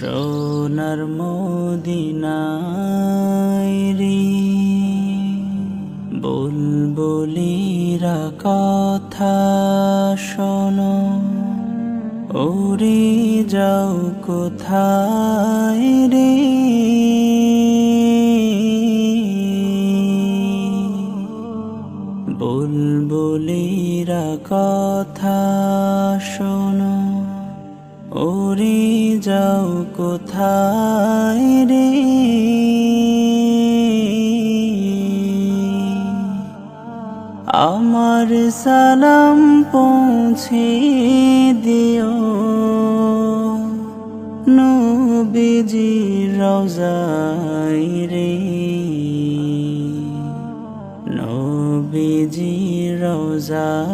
সোনার মদিনায় বুলবুলিরা কথা শোনো। ওরে যাও কোথায় রে? বুলবুলিরা কথা শোনো। ওরে যাও কোথায় রে? আমার সালাম পৌঁছে দিও। নবীজি রওজাই রে। নবীজি রওজা